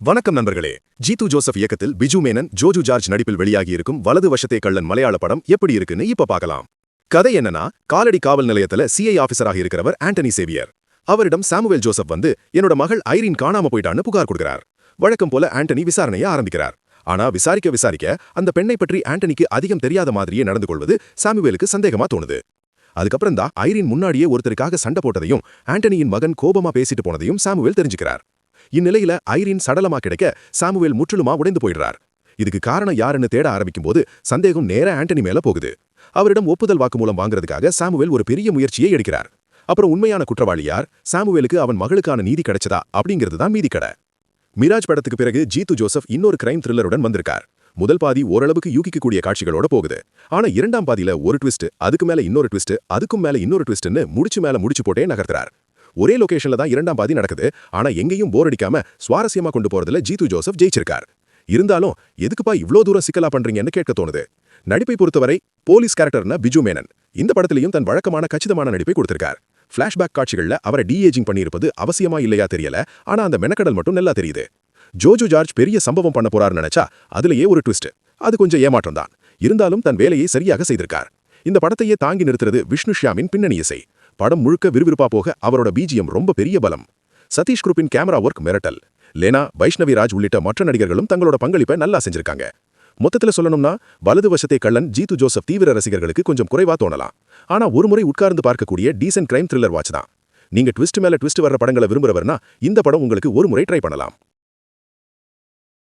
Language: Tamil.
வணக்கம் நண்பர்களே. ஜீது ஜோசப் இயக்கத்தில் பிஜு மேனன் ஜோஜு ஜார்ஜ் நடிப்பில் வெளியாகியிருக்கும் வலது வசத்தை கள்ளன் மலையாள படம் எப்படி இருக்குன்னு இப்ப பார்க்கலாம். கதை என்னன்னா காலடி காவல் நிலையத்துல சிஐ ஆபீசராக இருக்கிறவர் ஆண்டனி சேவியர். அவரிடம் சாமுவேல் ஜோசப் வந்து என்னோட மகள் ஐரின் காணாம போயிட்டான்னு புகார் கொடுக்கிறார். வழக்கம் போல ஆண்டனி விசாரணையை ஆரம்பிக்கிறார். ஆனா விசாரிக்க விசாரிக்க அந்த பெண்ணை பற்றி ஆண்டனிக்கு அதிகம் தெரியாத மாதிரியே நடந்து கொள்வது சாமுவேலுக்கு சந்தேகமா தோணுது. அதுக்கப்புறம் தான் ஐரின் முன்னாடியே ஒருத்தருக்காக சண்டை போட்டதையும் ஆண்டனியின் மகன் கோபமா பேசிட்டு போனதையும் சாமுவேல் தெரிஞ்சுக்கிறார். இந்நிலையில ஐரின் சடலமா கிடைக்க சாமுவேல் முற்றிலுமா உடைந்து போயிடுறார். இதுக்கு காரணம் யாருன்னு தேட ஆரம்பிக்கும் போது சந்தேகம் நேர ஆண்டனி மேல போகுது. அவரிடம் ஒப்புதல் வாக்குமூலம் வாங்குறதுக்காக சாமுவேல் ஒரு பெரிய முயற்சியை எடுக்கிறார். அப்புறம் உண்மையான குற்றவாளி யார்? சாமுவேலுக்கு அவன் மகளுக்கான நீதி கிடைச்சதா? அப்படிங்கிறது தான் மீதி கடை மிராஜ் படத்துக்கு பிறகு ஜீத்து ஜோசப் இன்னொரு கிரைம் த்ரில்லருடன் வந்திருக்கார். முதல் பாதி ஓரளவுக்கு யூகிக்கக்கூடிய காட்சிகளோட போகுது. ஆனா இரண்டாம் பாதியில ஒரு ட்விஸ்ட் அதுக்கு மேல இன்னொரு ட்விஸ்ட் அதுக்கும் மேல இன்னொரு ட்விஸ்ட்னு முடிச்சு மேல முடிச்சு போட்டே நகர்த்துறார். ஒரே லொகேஷன்ல தான் இரண்டாம் பாதி நடக்குது. ஆனா எங்கேயும் போர் அடிக்காம சுவாரஸ்யமா கொண்டு போறதுல ஜீது ஜோசப் ஜெயிச்சிருக்கார். இருந்தாலும் எதுக்குப்பா இவ்ளோ தூரம் சிக்கலா பண்றீங்கன்னு கேட்க தோணுது. நடிப்பை பொறுத்தவரை போலீஸ் கேரக்டர்னா பிஜு மேனன். இந்த படத்திலையும் தன் வழக்கமான கச்சிதமான நடிப்பை கொடுத்திருக்கார். ஃபிளாஷ்பேக் காட்சிகளில் அவரை டிஏஜிங் பண்ணியிருப்பது அவசியமா இல்லையா தெரியல. ஆனா அந்த மெனக்கடல் மட்டும் நல்லா தெரியுது. ஜோஜு ஜார்ஜ் பெரிய சம்பவம் பண்ண போறாருன்னு நினைச்சா அதுலயே ஒரு ட்விஸ்ட் அது கொஞ்சம் ஏமாற்றம் தான். இருந்தாலும் தன் வேலையை சரியாக செய்திருக்கார். இந்த படத்தையே தாங்கி நிறுத்துறது விஷ்ணு ஷியாமின் பின்னணி இசை. படம் முழுக்க விறுவிறுப்பா போக அவரோட பிஜிஎம் ரொம்ப பெரிய பலம். சதீஷ் குரூப்பின் கேமரா ஒர்க் மிரட்டல். லேனா வைஷ்ணவி ராஜ் உள்ளிட்ட மற்ற நடிகர்களும் தங்களோட பங்களிப்பை நல்லா செஞ்சிருக்காங்க. மொத்தத்துல சொல்லணும்னா வலது வசத்தை கள்ளன் ஜீத்து ஜோசப் தீவிர ரசிகர்களுக்கு கொஞ்சம் குறைவா தோணலாம். ஆனா ஒரு முறை உட்கார்ந்து பார்க்கக்கூடிய டீசென்ட் கிரைம் த்ரில்லர் வாட்ச் தான். நீங்க ட்விஸ்ட் மேல ட்விஸ்ட் வர்ற படங்களை விரும்புறவர்னா இந்த படம் உங்களுக்கு ஒரு முறை ட்ரை பண்ணலாம்.